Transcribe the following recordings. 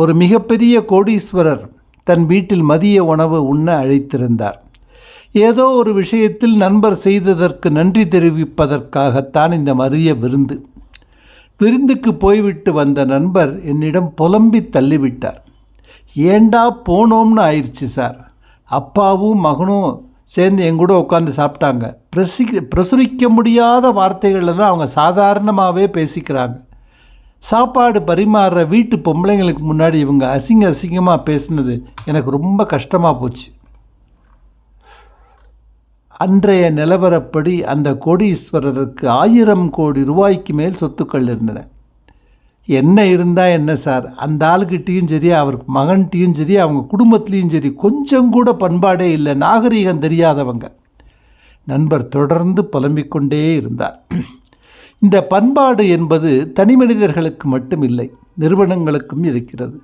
ஒரு மிகப்பெரிய கோடீஸ்வரர் தன் வீட்டில் மதிய உணவு உண்ண அழைத்திருந்தார். ஏதோ ஒரு விஷயத்தில் நண்பர் செய்ததற்கு நன்றி தெரிவிப்பதற்காகத்தான் இந்த மதிய விருந்து. விருந்துக்கு போய்விட்டு வந்த நண்பர் என்னிடம் புலம்பி தள்ளிவிட்டார். ஏண்டா போனோம்னு ஆயிடுச்சு சார். அப்பாவும் மகனும் சேர்ந்து எங்கூட உட்காந்து சாப்பிட்டாங்க. பிரசி பிரசுரிக்க முடியாத வார்த்தைகளில் தான் அவங்க சாதாரணமாகவே பேசிக்கிறாங்க. சாப்பாடு பரிமாறுற வீட்டு பொம்பளைங்களுக்கு முன்னாடி இவங்க அசிங்க அசிங்கமாக பேசுனது எனக்கு ரொம்ப கஷ்டமாக போச்சு. அன்றைய நிலவரப்படி அந்த கோடீஸ்வரருக்கு ஆயிரம் கோடி ரூபாய்க்கு மேல் சொத்துக்கள் இருந்தன. என்ன இருந்தால் என்ன சார்? அந்த ஆளுக்கிட்டேயும் சரி அவர் மகன்கிட்டையும் சரி அவங்க குடும்பத்துலேயும் சரி கொஞ்சம் கூட பண்பாடே இல்லை. நாகரீகம் தெரியாதவங்க. நண்பர் தொடர்ந்து புலம்பிக்கொண்டே இருந்தார். இந்த பண்பாடு என்பது தனி மனிதர்களுக்கு மட்டும் இல்லை நிறுவனங்களுக்கும் இருக்கிறது.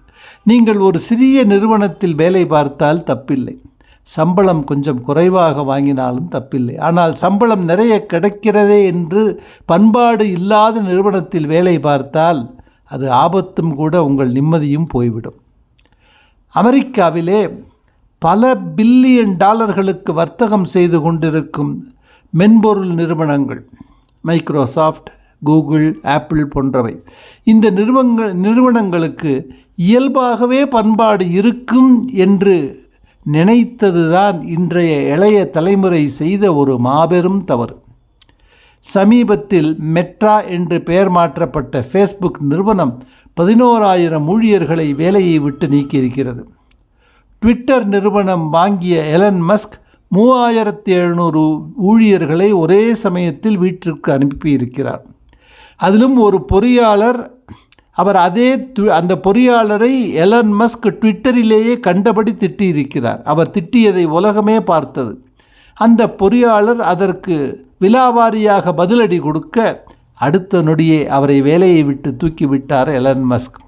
நீங்கள் ஒரு சிறிய நிறுவனத்தில் வேலை பார்த்தால் தப்பில்லை. சம்பளம் கொஞ்சம் குறைவாக வாங்கினாலும் தப்பில்லை. ஆனால் சம்பளம் நிறைய கிடைக்கிறதே என்று பண்பாடு இல்லாத நிறுவனத்தில் வேலை பார்த்தால் அது ஆபத்தும் கூட உங்கள் நிம்மதியும் போய்விடும். அமெரிக்காவிலே பல பில்லியன் டாலர்களுக்கு வர்த்தகம் செய்து கொண்டிருக்கும் மென்பொருள் நிறுவனங்கள் மைக்ரோசாஃப்ட் கூகுள் ஆப்பிள் போன்றவை. இந்த நிறுவனங்கள் நிறுவனங்களுக்கு இயல்பாகவே பண்பாடு இருக்கும் என்று நினைத்ததுதான் இன்றைய இளைய தலைமுறை செய்த ஒரு மாபெரும் தவறு. சமீபத்தில் மெட்ரா என்று பெயர் மாற்றப்பட்ட ஃபேஸ்புக் நிறுவனம் பதினோராயிரம் ஊழியர்களை வேலையை விட்டு நீக்கியிருக்கிறது. ட்விட்டர் நிறுவனம் வாங்கிய எலன் மஸ்க் மூவாயிரத்தி எழுநூறு ஊழியர்களை ஒரே சமயத்தில் வீட்டிற்கு அனுப்பியிருக்கிறார். அதிலும் ஒரு பொறியாளர் அவர் அதே அந்த பொறியாளரை எலன் மஸ்க் ட்விட்டரிலேயே கண்டபடி திட்டியிருக்கிறார். அவர் திட்டியதை உலகமே பார்த்தது. அந்த பொறியாளர் அதற்கு விலாவாரியாக பதிலடி கொடுக்க அடுத்த நொடியே அவரை வேலையை விட்டு தூக்கிவிட்டார் எலன் மஸ்க்.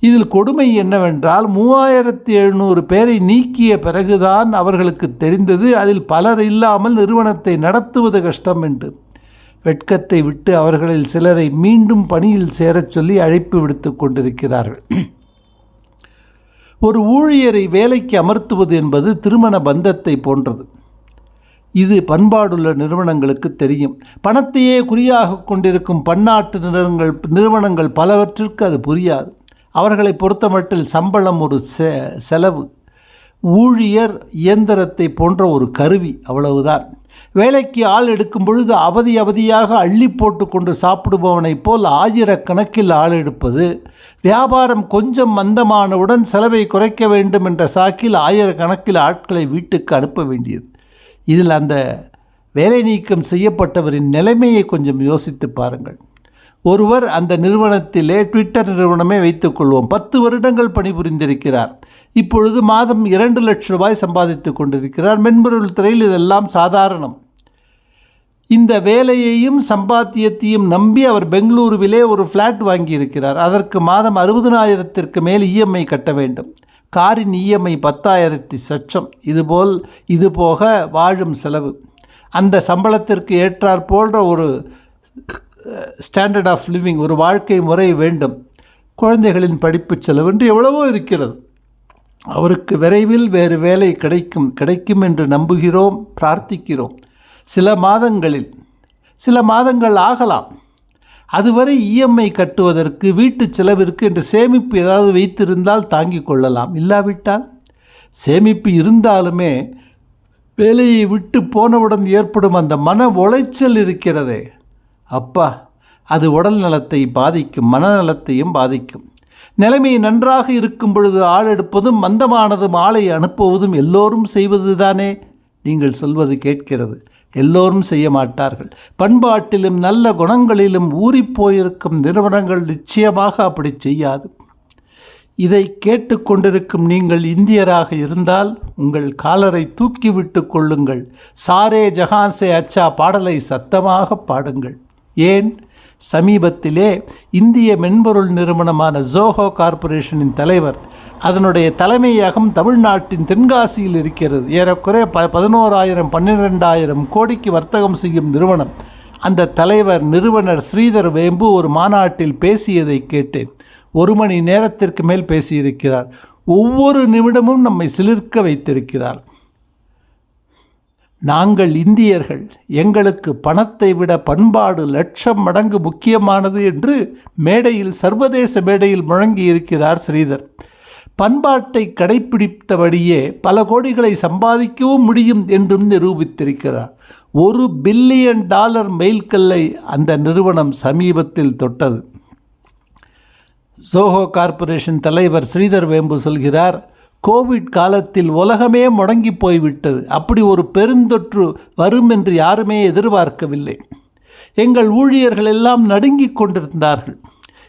இதில் கொடுமை என்னவென்றால் மூவாயிரத்தி எழுநூறு பேரை நீக்கிய பிறகுதான் அவர்களுக்கு தெரிந்தது. அதில் பலர் இல்லாமல் நிறுவனத்தை நடத்துவது கஷ்டம் என்று. வெட்கத்தை விட்டு அவர்களில் சிலரை மீண்டும் பணியில் சேரச் சொல்லி அழைப்பு விடுத்து கொண்டிருக்கிறார்கள். ஒரு ஊழியரை வேலைக்கு அமர்த்துவது என்பது திருமண பந்தத்தை போன்றது. இது பண்பாடுள்ள நிறுவனங்களுக்கு தெரியும். பணத்தையே குறியாக கொண்டிருக்கும் பன்னாட்டு நிறுவனங்கள் நிறுவனங்கள் பலவற்றிற்கு அது புரியாது. அவர்களை பொறுத்தமட்டில் சம்பளம் ஒரு செ செலவு. ஊழியர் இயந்திரத்தை போன்ற ஒரு கருவி அவ்வளவுதான். வேலைக்கு ஆள் எடுக்கும் பொழுது அவதி அவதியாக அள்ளி போட்டு கொண்டு சாப்பிடுபவனைப் போல் ஆயிரக்கணக்கில் ஆள் எடுப்பது வியாபாரம் கொஞ்சம் மந்தமானவுடன் செலவை குறைக்க வேண்டும் என்ற சாக்கில் ஆயிரக்கணக்கில் ஆட்களை வீட்டுக்கு அனுப்ப வேண்டியது. இதில் அந்த வேலை நீக்கம் செய்யப்பட்டவரின் நிலைமையை கொஞ்சம் யோசித்து பாருங்கள். ஒருவர் அந்த நிறுவனத்திலே ட்விட்டர் நிறுவனமே வைத்துக்கொள்வோம் பத்து வருடங்கள் பணிபுரிந்திருக்கிறார். இப்பொழுது மாதம் இரண்டு லட்சம் ரூபாய் சம்பாதித்து கொண்டிருக்கிறார். மென்பொருள் துறையில் இதெல்லாம் சாதாரணம். இந்த வேலையையும் சம்பாத்தியத்தையும் நம்பி அவர் பெங்களூருவிலே ஒரு ஃப்ளாட் வாங்கியிருக்கிறார். அதற்கு மாதம் அறுபதனாயிரத்திற்கு மேல் இஎம்ஐ கட்ட வேண்டும். காரின் இஎம்ஐ பத்தாயிரத்தி சச்சம். இதுபோல் இது போக வாழும் செலவு. அந்த சம்பளத்திற்கு ஏற்றாற் போன்ற ஒரு ஸ்டாண்டர்ட் ஆஃப் லிவிங் ஒரு வாழ்க்கை முறை வேண்டும். குழந்தைகளின் படிப்பு செலவு என்று எவ்வளவோ இருக்கிறது. அவருக்கு விரைவில் வேறு வேலை கிடைக்கும் கிடைக்கும் என்று நம்புகிறோம் பிரார்த்திக்கிறோம். சில மாதங்களில் சில மாதங்கள் ஆகலாம். அதுவரை இஎம்ஐ கட்டுவதற்கு வீட்டு செலவிற்கு என்று சேமிப்பு ஏதாவது வைத்திருந்தால் தாங்கிக் கொள்ளலாம். இல்லாவிட்டால் சேமிப்பு இருந்தாலுமே வேலையை விட்டு போனவுடன் ஏற்படும் அந்த மன உளைச்சல் இருக்கிறதே. அப்பா அது உடல் நலத்தை பாதிக்கும் மனநலத்தையும் பாதிக்கும். நிலைமை நன்றாக இருக்கும் பொழுது ஆள் எடுப்பதும் மந்தமானதும் ஆளை அனுப்புவதும் எல்லோரும் செய்வதுதானே? நீங்கள் சொல்வது கேட்கிறது. எல்லோரும் செய்ய மாட்டார்கள். பண்பாட்டிலும் நல்ல குணங்களிலும் ஊறிப்போயிருக்கும் நிறுவனங்கள் நிச்சயமாக அப்படி செய்யாது. இதை கேட்டுக்கொண்டிருக்கும் நீங்கள் இந்தியராக இருந்தால் உங்கள் காலரை தூக்கிவிட்டு கொள்ளுங்கள். சாரே ஜஹான்சே அச்சா பாடலை சத்தமாக பாடுங்கள். ஏன்? சமீபத்திலே இந்திய மென்பொருள் நிறுவனமான ஜோஹோ கார்ப்பரேஷனின் தலைவர் அதனுடைய தலைமையகம் தமிழ்நாட்டின் தென்காசியில் இருக்கிறது. ஏறக்குறைய ப பதினோராயிரம் பன்னிரெண்டாயிரம் கோடிக்கு வர்த்தகம் செய்யும் நிறுவனம். அந்த தலைவர் நிறுவனர் ஸ்ரீதர் வேம்பு ஒரு மாநாட்டில் பேசியதை கேட்டேன். ஒரு மணி நேரத்திற்கு மேல் பேசியிருக்கிறார். ஒவ்வொரு நிமிடமும் நம்மை சிலிர்க்க வைத்திருக்கிறார். நாங்கள் இந்தியர்கள் எங்களுக்கு பணத்தை விட பண்பாடு லட்சம் மடங்கு முக்கியமானது என்று மேடையில் சர்வதேச மேடையில் முழங்கியிருக்கிறார் ஸ்ரீதர். பண்பாட்டை கடைப்பிடித்தபடியே பல கோடிகளை சம்பாதிக்கவும் முடியும் என்றும் நிரூபித்திருக்கிறார். ஒரு பில்லியன் டாலர் மெயில்கல்லை அந்த நிறுவனம் சமீபத்தில் தொட்டது. சோஹோ கார்ப்பரேஷன் தலைவர் ஸ்ரீதர் வேம்பு சொல்கிறார் கோவிட் காலத்தில் உலகமே முடங்கி போய்விட்டது. அப்படி ஒரு பெருந்தொற்று வரும் என்று யாருமே எதிர்பார்க்கவில்லை. எங்கள் ஊழியர்கள் எல்லாம் நடுங்கிக் கொண்டிருந்தார்கள்.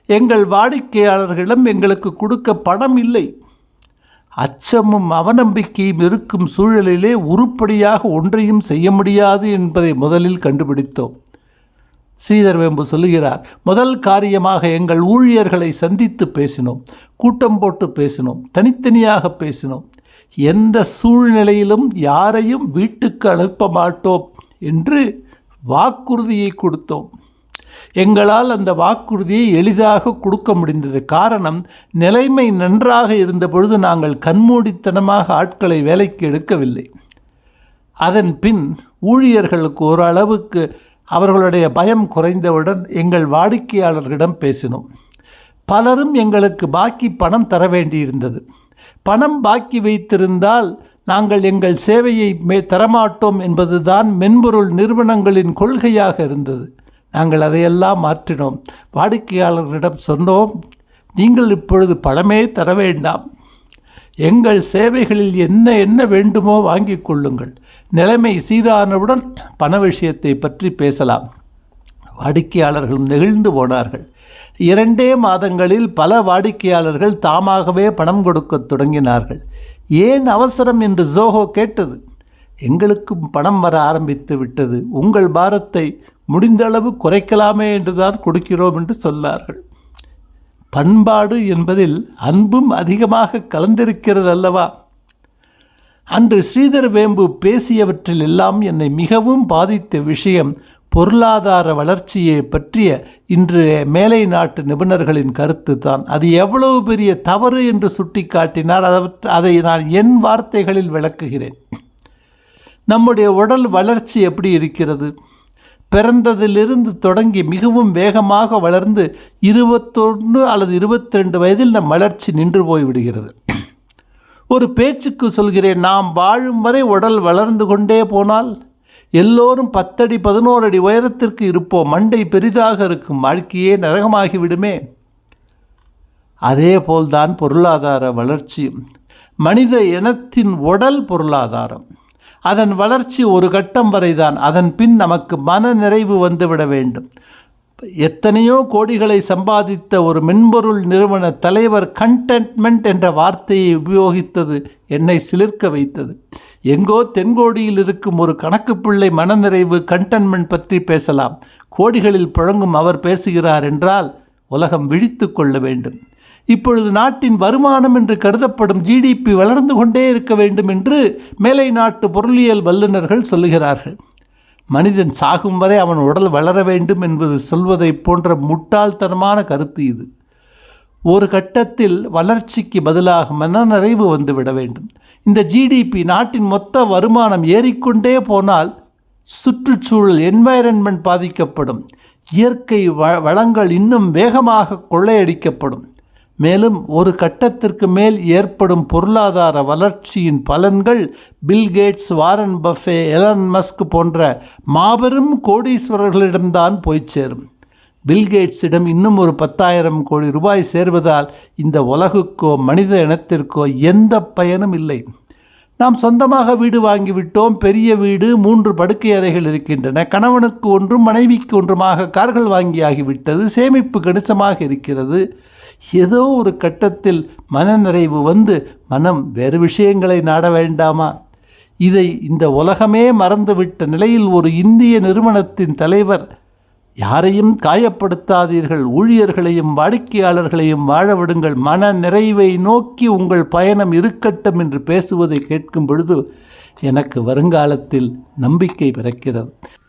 எங்கள் வாடிக்கையாளர்களிடம் எங்களுக்கு கொடுக்க பணம் இல்லை. அச்சமும் அவநம்பிக்கையும் இருக்கும் சூழலிலே உருப்படியாக ஒன்றையும் செய்ய முடியாது என்பதை முதலில் கண்டுபிடித்தோம். ஸ்ரீதர் வேம்பு சொல்லுகிறார் முதல் காரியமாக எங்கள் ஊழியர்களை சந்தித்து பேசினோம் கூட்டம் போட்டு பேசினோம் தனித்தனியாக பேசினோம். எந்த சூழ்நிலையிலும் யாரையும் வீட்டுக்கு அனுப்ப மாட்டோம் என்று வாக்குறுதியை கொடுத்தோம். எங்களால் அந்த வாக்குறுதியை எளிதாக கொடுக்க முடிந்தது. காரணம் நிலைமை நன்றாக இருந்த பொழுது நாங்கள் கண்மூடித்தனமாக ஆட்களை வேலைக்கு எடுக்கவில்லை. அதன் பின் ஊழியர்களுக்கு ஓரளவுக்கு அவர்களுடைய பயம் குறைந்தவுடன் எங்கள் வாடிக்கையாளர்களிடம் பேசினோம். பலரும் எங்களுக்கு பாக்கி பணம் தர வேண்டியிருந்தது. பணம் பாக்கி வைத்திருந்தால் நாங்கள் எங்கள் சேவையை மே தரமாட்டோம் என்பதுதான் மென்பொருள் நிறுவனங்களின் கொள்கையாக இருந்தது. நாங்கள் அதையெல்லாம் மாற்றினோம். வாடிக்கையாளர்களிடம் சொன்னோம் நீங்கள் இப்பொழுது பணமே தர வேண்டாம். எங்கள் சேவைகளில் என்ன என்ன வேண்டுமோ வாங்கிக் கொள்ளுங்கள். நிலைமை சீரானவுடன் பண விஷயத்தை பற்றி பேசலாம். வாடிக்கையாளர்களும் நெகிழ்ந்து போனார்கள். இரண்டே மாதங்களில் பல வாடிக்கையாளர்கள் தாமாகவே பணம் கொடுக்கத் தொடங்கினார்கள். ஏன் அவசரம் என்று ஜோஹோ கேட்டது. எங்களுக்கும் பணம் வர ஆரம்பித்து விட்டது. உங்கள் பாரத்தை முடிந்தளவு குறைக்கலாமே என்றுதான் கொடுக்கிறோம் என்று சொன்னார்கள். பண்பாடு என்பதில் அன்பும் அதிகமாக கலந்திருக்கிறது அல்லவா? அன்று ஸ்ரீதர் வேம்பு பேசியவற்றில் எல்லாம் என்னை மிகவும் பாதித்த விஷயம் பொருளாதார வளர்ச்சியை பற்றிய இன்று மேலை நாட்டு நிபுணர்களின் கருத்து தான் அது எவ்வளவு பெரிய தவறு என்று சுட்டிக்காட்டினார் அதை நான் என் வார்த்தைகளில் விளக்குகிறேன். நம்முடைய உடல் வளர்ச்சி எப்படி இருக்கிறது? பிறந்ததிலிருந்து தொடங்கி மிகவும் வேகமாக வளர்ந்து இருபத்தொன்று அல்லது இருபத்தி ரெண்டு வயதில் நம் வளர்ச்சி நின்று போய்விடுகிறது. ஒரு பேச்சுக்கு சொல்கிறேன் நாம் வாழும் வரை உடல் வளர்ந்து கொண்டே போனால் எல்லோரும் பத்தடி பதினோரு அடி உயரத்திற்கு இருப்போம் மண்டை பெரிதாக இருக்கும் வாழ்க்கையே நரகமாகிவிடுமே. அதே போல்தான் பொருளாதார வளர்ச்சியும் மனித இனத்தின் உடல் பொருளாதாரம். அதன் வளர்ச்சி ஒரு கட்டம் வரைதான் அதன் பின் நமக்கு மன நிறைவு வந்துவிட வேண்டும். எத்தனையோ கோடிகளை சம்பாதித்த ஒரு மென்பொருள் நிறுவன தலைவர் கண்டென்ட்மெண்ட் என்ற வார்த்தையை உபயோகித்தது என்னை சிலிர்க்க வைத்தது. எங்கோ தென்கோடியில் இருக்கும் ஒரு கணக்கு பிள்ளை மனநிறைவு கண்டென்மெண்ட் பற்றி பேசலாம். கோடிகளில் புழங்கும் அவர் பேசுகிறார் என்றால் உலகம் விழித்து கொள்ள வேண்டும். இப்பொழுது நாட்டின் வருமானம் என்று கருதப்படும் ஜிடிபி வளர்ந்து கொண்டே இருக்க வேண்டும் என்று மேலை நாட்டு பொருளியல் வல்லுநர்கள் சொல்லுகிறார்கள். மனிதன் சாகும் வரை அவன் உடல் வளர வேண்டும் என்பது சொல்வதைப் போன்ற முட்டாள்தனமான கருத்து இது. ஒரு கட்டத்தில் வளர்ச்சிக்கு பதிலாக மனநிறைவு வந்துவிட வேண்டும். இந்த ஜிடிபி நாட்டின் மொத்த வருமானம் ஏறிக்கொண்டே போனால் சுற்றுச்சூழல் என்வாயரன்மெண்ட் பாதிக்கப்படும். இயற்கை வ வளங்கள் இன்னும் வேகமாக கொள்ளையடிக்கப்படும். மேலும் ஒரு கட்டத்திற்கு மேல் ஏற்படும் பொருளாதார வளர்ச்சியின் பலன்கள் Bill Gates Warren Buffett Elon Musk போன்ற மாபெரும் கோடீஸ்வரர்களிடம்தான் போய் சேரும். பில்கேட்ஸிடம் இன்னும் ஒரு பத்தாயிரம் கோடி ரூபாய் சேர்வதால் இந்த உலகுக்கோ மனித இனத்திற்கோ எந்த பயனும் இல்லை. நாம் சொந்தமாக வீடு வாங்கிவிட்டோம் பெரிய வீடு மூன்று படுக்கை அறைகள் இருக்கின்றன கணவனுக்கு ஒன்றும் மனைவிக்கு ஒன்றுமாக கார்கள் வாங்கியாகிவிட்டது சேமிப்பு கணிசமாக இருக்கிறது. ஏதோ ஒரு கட்டத்தில் மனநிறைவு வந்து மனம் வேறு விஷயங்களை நாட வேண்டாமா? இதை இந்த உலகமே மறந்துவிட்ட நிலையில் ஒரு இந்திய நிறுவனத்தின் தலைவர் யாரையும் காயப்படுத்தாதீர்கள் ஊழியர்களையும் வாடிக்கையாளர்களையும் வாழ விடுங்கள் மன நிறைவை நோக்கி உங்கள் பயணம் இருக்கட்டும் என்று பேசுவதை கேட்கும் பொழுது எனக்கு வருங்காலத்தில் நம்பிக்கை பிறக்கிறது.